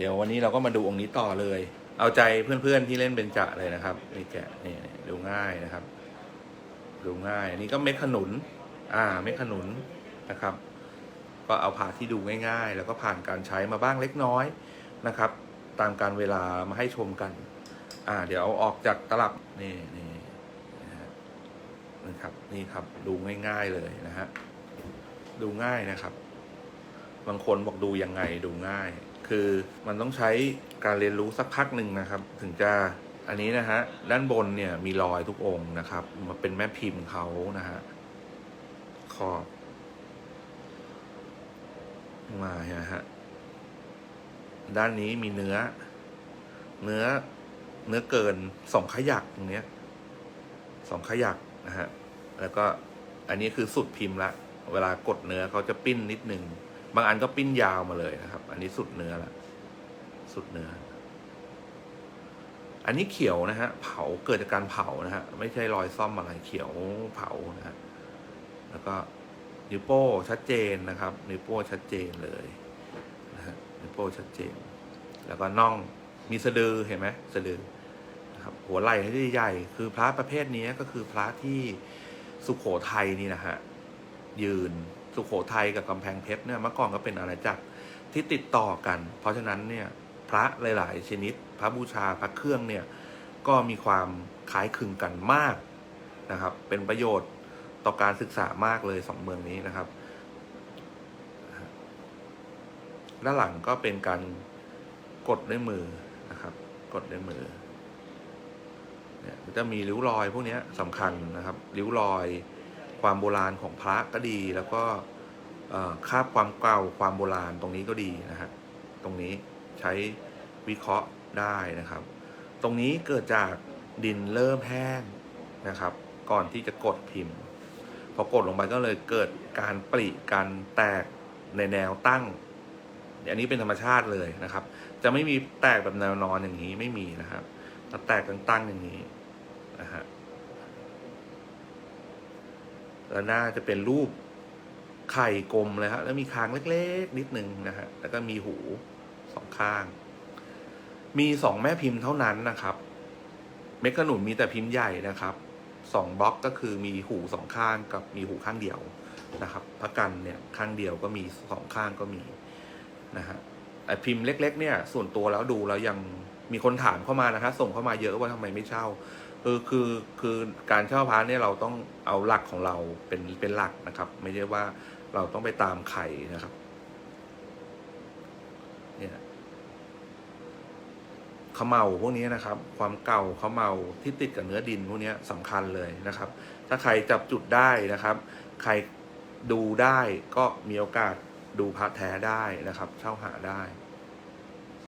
เดี๋ยววันนี้เราก็มาดูองค์นี้ต่อเลย เอาใจเพื่อนๆที่เล่นเบญจะเลยนะครับนี่แกะนี่นี่ดูง่ายนะครับ ดูง่ายอันนี้ก็เม็ดขนุน อ่า เม็ดขนุนนะครับ ก็เอาผ่าที่ดูง่าย ๆ แล้วก็ผ่านการใช้มาบ้างเล็กน้อยนะครับ ตามการเวลามาให้ชมกัน อ่า เดี๋ยวเอาออกจากตลับนี่นี่นะฮะนะครับนี่ครับดูง่าย ๆเลยนะฮะดูง่ายนะครับ บางคนบอกดูยังไงดูง่าย คือมันต้องใช้การเรียนรู้สักพักหนึ่งนะครับ ถึงจะอันนี้นะฮะด้านบนเนี่ยมีรอยทุกองค์นะครับมาเป็นแม่พิมพ์เขานะฮะขอบมานะฮะด้านนี้มีเนื้อ เนื้อเนื้อเกินสองขยักตรงเนี้ยสองขยักนะฮะแล้วก็อันนี้คือสุดพิมพ์ละ เวลากดเนื้อเขาจะปิ้นนิดนึง บางอันก็ปิ้นยาวมาเลยนะครับ อันนี้สุดเนื้อละสุดเนื้อ อันนี้เขียวนะฮะ เผาเกิดจากการเผานะฮะ ไม่ใช่รอยซ่อมอะไรเขียวเผานะฮะ แล้วก็นิ้วโป้ชัดเจนนะครับนิ้วโป้ชัดเจนเลยนะฮะนิ้วโป้ชัดเจน แล้วก็น่องมีสะดือเห็นไหมสะดือนะครับหัวไหล่ให้ใหญ่ๆคือพระประเภทนี้ก็คือพระที่สุขโขทัยนี่นะฮะยืน สุขโขทัยกับกำแพงเพชรเนี่ยเมื่อก่อนก็เป็นอาณาจักรที่ติดต่อกัน เพราะฉะนั้นเนี่ยพระหลาย ๆ ชนิด พระบูชาพระเครื่องเนี่ยก็มีความคล้ายคลึงกันมากนะครับ เป็นประโยชน์ต่อการศึกษามากเลยสองเมืองนี้นะครับด้านหลังก็เป็นการกดด้วยมือนะครับ กดด้วยมือเนี่ยจะมีริ้วรอยพวกนี้สำคัญนะครับ ริ้วรอย ความโบราณของพระก็ดี แล้วก็คาบความเก่าความโบราณตรงนี้ก็ดีนะฮะตรงนี้ใช้วิเคราะห์ได้นะครับ ตรงนี้เกิดจากดินเริ่มแห้งนะครับ ก่อนที่จะกดพิมพ์ พอกดลงไปก็เลยเกิดการปริการแตกในแนวตั้งอันนี้เป็นธรรมชาติเลยนะครับ จะไม่มีแตกแบบแนวนอนอย่างนี้ไม่มีนะครับถ้าแตกตั้งๆอย่างนี้นะฮะ แล้วหน้าจะเป็นรูปไข่กลมเลยฮะแล้วมีคางเล็กๆ นิดนึงนะฮะแล้วก็มีหูสองข้าง มีสองแม่พิมพ์เท่านั้นนะครับ เมกะหนุนมีแต่พิมพ์ใหญ่นะครับสองบล็อกก็คือมีหูสองข้างกับมีหูข้างเดียวนะครับพระกันเนี่ยข้างเดียวก็มีสองข้างก็มีนะฮะไอพิมพ์เล็ก ๆ เนี่ย ส่วนตัวแล้วดูแล้วยังมีคนถามเข้ามานะฮะส่งเข้ามาเยอะว่าทำไมไม่เช่า คือคือคือการเช่าพาร์ทเนี่ยเราต้องเอาหลักของเราเป็นเป็นหลักนะครับ ไม่ใช่ว่าเราต้องไปตามใครนะครับเนี่ยขมเมาพวกนี้นะครับ ความเก่าขมเมาที่ติดกับเนื้อดินพวกนี้สำคัญเลยนะครับ ถ้าใครจับจุดได้นะครับ ใครดูได้ก็มีโอกาสดูพระแท้ได้นะครับ เช่าหาได้